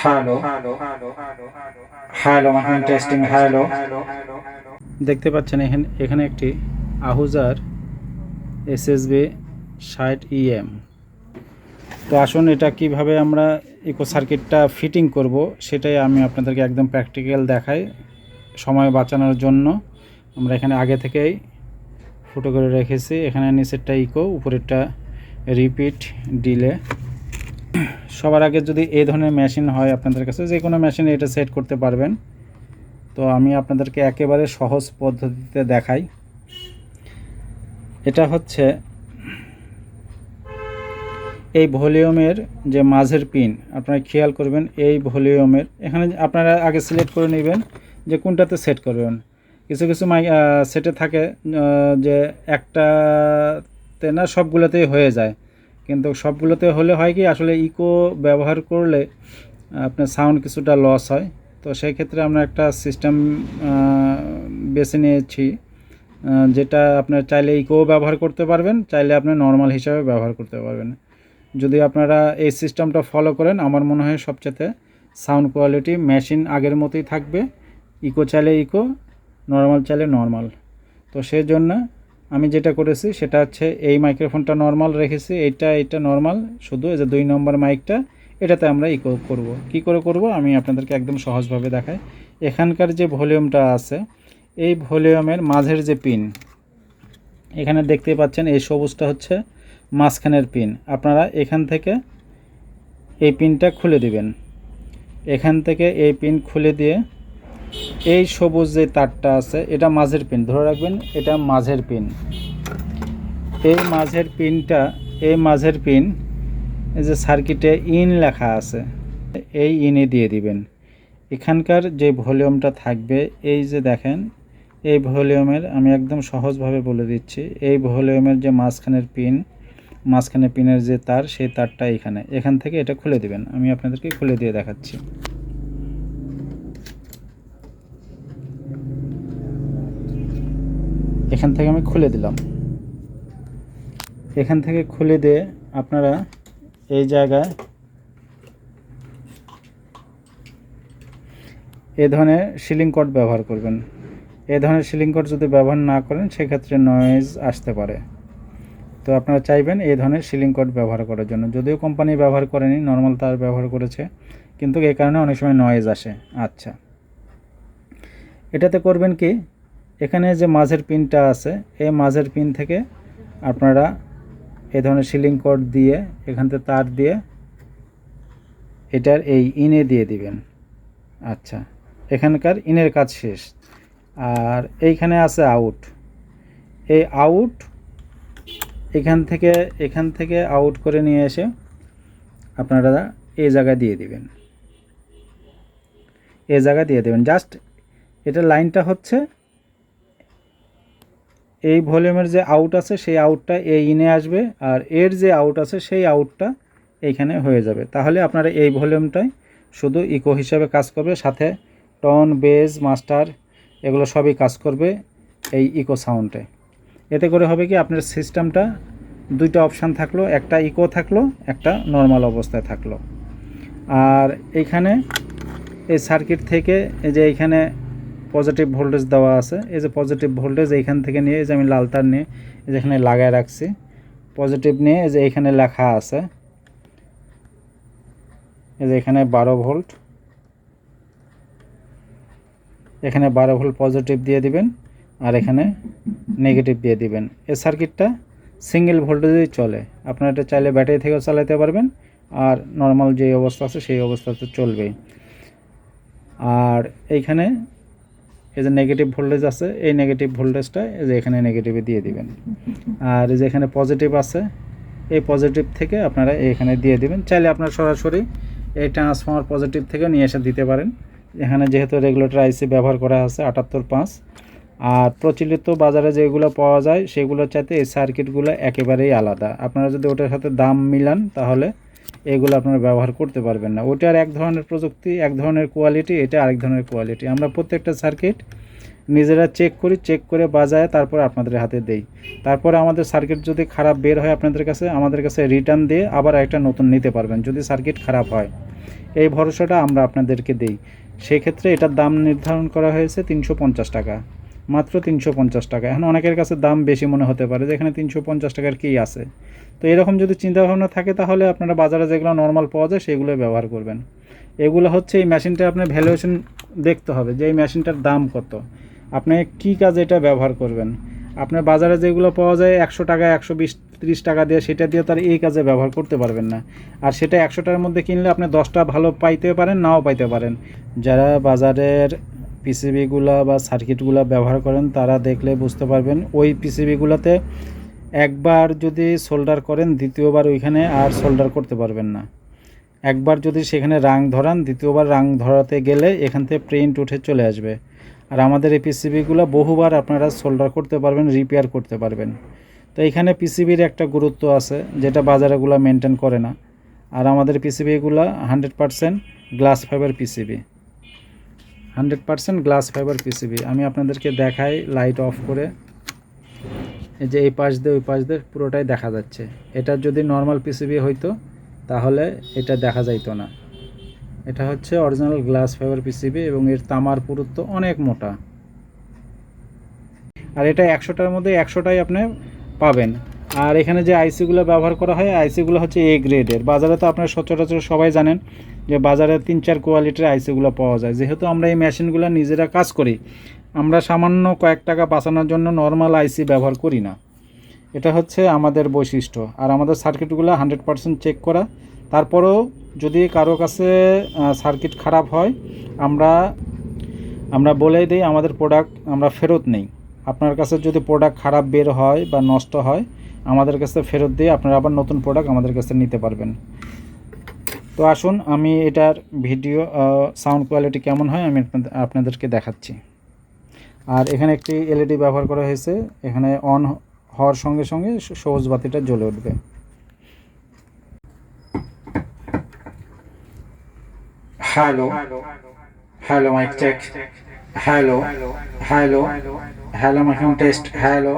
Hello hello testing hello দেখতে পাচ্ছেন এখানে এখানে একটি আহুজার এসএসবি ষাট ইএম তো আসুন এটা কীভাবে আমরা ইকো সার্কিটটা ফিটিং করব, সেটাই আমি আপনাদেরকে একদম প্র্যাকটিক্যাল দেখাই সময় বাঁচানোর জন্য। আমরা এখানে আগে থেকেই ফুটো করে রেখেছি। এখানে নিচেরটা ইকো উপরেরটা রিপিট ডিলে সবার আগে যদি এই ধরনের মেশিন হয় আপনাদের কাছে, যে কোনো মেশিনে এটা সেট করতে পারবেন। তো আমি আপনাদেরকে একেবারে সহজ পদ্ধতিতে দেখাই। এটা হচ্ছে এই ভলিউমের যে মাঝের পিন আপনারা খেয়াল করবেন এই ভলিউমের। এখানে আপনারা আগে সিলেক্ট করে নেবেন যে কোনটাতে সেট করবেন। কিছু কিছু মাই সেটে থাকে যে একটাতে না সবগুলোতেই হয়ে যায়। কিন্তু সবগুলোতে হলে হয় কি, আসলে ইকো ব্যবহার করলে আপনার সাউন্ড কিছুটা লস হয়। তো সেই ক্ষেত্রে আমরা একটা সিস্টেম বেছে নিয়েছি যেটা আপনার চাইলে ইকো ব্যবহার করতে পারবেন, চাইলে আপনি নর্মাল হিসাবে ব্যবহার করতে পারবেন। যদি আপনারা এই সিস্টেমটা ফলো করেন, আমার মনে হয় সবচেয়ে সাউন্ড কোয়ালিটি মেশিন আগের মতোই থাকবে। ইকো চাইলে ইকো নর্মাল চাইলে নর্মাল তো সেই জন্য আমি যেটা করেছি, সেটা হচ্ছে এই মাইক্রোফোনটা নর্মাল রেখেছি এইটা এইটা নর্মাল শুধু এই যে দুই নম্বর মাইকটা এটাতে আমরা ইকো করব। কি করে করব? আমি আপনাদেরকে একদম সহজভাবে দেখাই। এখানকার যে ভলিউমটা আছে, এই ভলিউমের মাঝের যে পিন এখানে দেখতে পাচ্ছেন এই সবুজটা হচ্ছে মাঝখানের পিন আপনারা এখান থেকে এই পিনটা খুলে দিবেন। এখান থেকে এই পিন খুলে দিয়ে এই সবুজ যে তারটা আছে, এটা মাঝের পিন, ধরে রাখবেন, এটা মাঝের পিন। এই মাঝের পিনটা, এই মাঝের পিন, এই যে সার্কিটে ইন লেখা আছে, এই ইনে দিয়ে দিবেন। এখানকার যে ভলিউমটা থাকবে, এই যে দেখেন, এই ভলিউমের আমি একদম সহজভাবে বলে দিচ্ছি, এই ভলিউমের যে মাঝখানের পিন, মাঝখানে পিনের যে তার, সেই তারটা এখানে। এখান থেকে এটা খুলে দিবেন, আমি আপনাদেরকে খুলে দিয়ে দেখাচ্ছি। এখান থেকে আমি খুলে দিলাম। এখান থেকে খুলে দিয়ে আপনারা এই জায়গায় এ ধরনের সিলিং কট ব্যবহার করবেন। এ ধরনের সিলিং কট যদি ব্যবহার না করেন, সেক্ষেত্রে নয়েজ আসতে পারে। তো আপনারা চাইবেন এই ধরনের সিলিং কট ব্যবহার করার জন্য। যদিও কোম্পানি ব্যবহার করেনি নর্মাল তার ব্যবহার করেছে, কিন্তু এই কারণে অনেক সময় নয়েজ আসে। আচ্ছা। এটাতে করবেন কি? এখানে যে মাঝের পিনটা আছে, এই মাঝের পিন থেকে আপনারা এই ধরনের সিলিং কট দিয়ে, এখান থেকে তার দিয়ে এটার এই ইনে দিয়ে দিবেন। আচ্ছা এখানকার ইনের কাজ শেষ। আর এইখানে আছে আউট এই আউট এখান থেকে এখান থেকে আউট করে নিয়ে এসে আপনারা এই জায়গায় দিয়ে দিবেন। এই জায়গায় দিয়ে দেবেন। জাস্ট এটা লাইনটা হচ্ছে এই ভলিউমের যে আউট আছে, সেই আউটটা এই ইনে আসবে আর এর যে আউট আছে, সেই আউটটা এইখানে হয়ে যাবে। তাহলে আপনারা এই ভলিউমটাই শুধু ইকো হিসাবে কাজ করবে, সাথে টন বেজ মাস্টার এগুলো সবই কাজ করবে এই ইকো সাউন্ডে এতে করে হবে কি, আপনার সিস্টেমটা দুইটা অপশান থাকল, একটা ইকো থাকল, একটা নর্মাল অবস্থায় থাকল। আর এইখানে এই সার্কিট থেকে, এই যে এইখানে পজিটিভ ভোল্টেজ দেওয়া আছে। এই যে পজিটিভ ভোল্টেজ এইখান থেকে নিয়ে এই যে আমি লাল তার নিয়ে এই যে এখানে লাগায় রাখছি। পজিটিভ নিয়ে এই যে এইখানে লেখা আছে। এই যে এখানে বারো ভোল্ট এখানে বারো ভোল্ট পজিটিভ দিয়ে দিবেন আর এখানে নেগেটিভ দিয়ে দিবেন। এই সার্কিটটা সিঙ্গেল ভোল্টেজেই চলে। আপনারা এটা চাইলে ব্যাটারি থেকেও চালাতে পারবেন আর নর্মাল যে অবস্থা আছে সেই অবস্থাতে চলবেই। আর এইখানে এই যে নেগেটিভ ভোল্টেজ আছে, এই নেগেটিভ ভোল্টেজটা এই যে এখানে নেগেটিভে দিয়ে দিবেন। আর এই যে এখানে পজিটিভ আছে, এই পজিটিভ থেকে আপনারা এখানে দিয়ে দিবেন। চাইলে আপনারা সরাসরি এই ট্রান্সফর্মার পজিটিভ থেকে নিয়ে এসে দিতে পারেন। এখানে যেহেতু রেগুলেটর আইসি ব্যবহার করা আছে, আটাত্তর পাঁচ। আর প্রচলিত বাজারে যেগুলো পাওয়া যায়, সেগুলোর চাইতে এই সার্কিটগুলো একেবারেই আলাদা। আপনারা যদি ওটার সাথে দাম মিলান, তাহলে এগুলো আপনারা ব্যবহার করতে পারবেন না। ওটার এক ধরনের প্রযুক্তি, এক ধরনের কোয়ালিটি এটা আরেক ধরনের কোয়ালিটি আমরা প্রত্যেকটা সার্কিট নিজেরা চেক করি চেক করে বাজায় তারপর আপনাদের হাতে দেই। তারপরে আমাদের সার্কিট যদি খারাপ বের হয় আপনাদের কাছে, আমাদের কাছে রিটার্ন দিয়ে আবার একটা নতুন নিতে পারবেন যদি সার্কিট খারাপ হয়। এই ভরসাটা আমরা আপনাদেরকে দিই। সেক্ষেত্রে এটার দাম নির্ধারণ করা হয়েছে তিনশো পঞ্চাশ টাকা। মাত্র তিনশো পঞ্চাশ টাকা। এখন অনেকের কাছে দাম বেশি মনে হতে পারে যে এখানে তিনশো পঞ্চাশ টাকার কী আছে? তো এরকম যদি চিন্তাভাবনা থাকে তাহলে আপনারা বাজারে যেগুলো নর্মাল পাওয়া যায় সেগুলো ব্যবহার করবেন। এগুলো হচ্ছে এই মেশিনটা আপনার ভ্যালুয়েশন দেখতে হবে যে এই মেশিনটার দাম কত। আপনি কী কাজে এটা ব্যবহার করবেন? আপনার বাজারে যেগুলো পাওয়া যায় একশো টাকা, একশো বিশ, ত্রিশ টাকা দিয়ে সেটা দিয়ে তার এই কাজে ব্যবহার করতে পারবেন না। আর সেটা একশোটার মধ্যে কিনলে আপনি দশটা ভালো পাইতে পারেন, নাও পাইতে পারেন। যারা বাজারের পিসিবিগুলো বা সার্কিটগুলো ব্যবহার করেন, তারা দেখলে বুঝতে পারবেন। ওই পিসিবিগুলোতে একবার যদি সোল্ডার করেন, দ্বিতীয়বার ওইখানে আর সোল্ডার করতে পারবেন না। একবার যদি সেখানে রাং ধরান, দ্বিতীয়বার রাং ধরাতে গেলে এখান থেকে প্রিন্ট উঠে চলে আসবে। আর আমাদের এই পিসিবিগুলো বহুবার আপনারা সোল্ডার করতে পারবেন রিপেয়ার করতে পারবেন। তো এখানে পিসিবির একটা গুরুত্ব আছে, যেটা বাজারেগুলো মেনটেন করে না। আর আমাদের পিসিবিগুলো hundred percent glass fibre PCB hundred percent glass fibre PCB. আমি আপনাদেরকে দেখাই, লাইট অফ করে। এই যে এই পাশ দিয়ে, ওই পাশ দিয়ে পুরোটাই দেখা যাচ্ছে। এটা যদি নর্মাল পিসিবি হইতো, তাহলে এটা দেখা যাইতো না। এটা হচ্ছে অরিজিনাল গ্লাস ফাইবার পিসিবি এবং এর তামার পুরুত্ব অনেক মোটা। আর এটা একশোটার মধ্যে একশোটাই আপনি পাবেন। আর এখানে যে আইসিগুলো ব্যবহার করা হয়, আইসিগুলো হচ্ছে এ গ্রেডের বাজারে তো আপনার সচরাচর সবাই জানেন যে বাজারে তিন, চার কোয়ালিটির আইসিগুলো পাওয়া যায়। যেহেতু আমরা এই মেশিনগুলো নিজেরা কাজ করি, আমরা সামান্য কয়েক টাকা বাঁচানোর জন্য নর্মাল আইসি ব্যবহার করি না। এটা হচ্ছে আমাদের বৈশিষ্ট্য। আর আমাদের সার্কিটগুলো হান্ড্রেড পারসেন্ট চেক করা। তারপরেও যদি কারও কাছে সার্কিট খারাপ হয়, আমরা আমরা বলেই দিই আমাদের প্রোডাক্ট আমরা ফেরত নেই। আপনার কাছে যদি প্রোডাক্ট খারাপ বের হয় বা নষ্ট হয়, আমাদের কাছে ফেরত দিয়ে আপনারা আবার নতুন প্রোডাক্ট আমাদের কাছে নিতে পারবেন। তো আসুন, আমি এটার ভিডিও সাউন্ড কোয়ালিটি কেমন হয় আমি আপনাদের- আপনাদেরকে দেখাচ্ছি। আর এখানে একটি এলইডি ব্যবহার করা হয়েছে, এখানে অন হওয়ার সঙ্গে সঙ্গে সবুজ বাতিটা জ্বলে উঠবে। Hello hello mic check hello hello hello mic test hello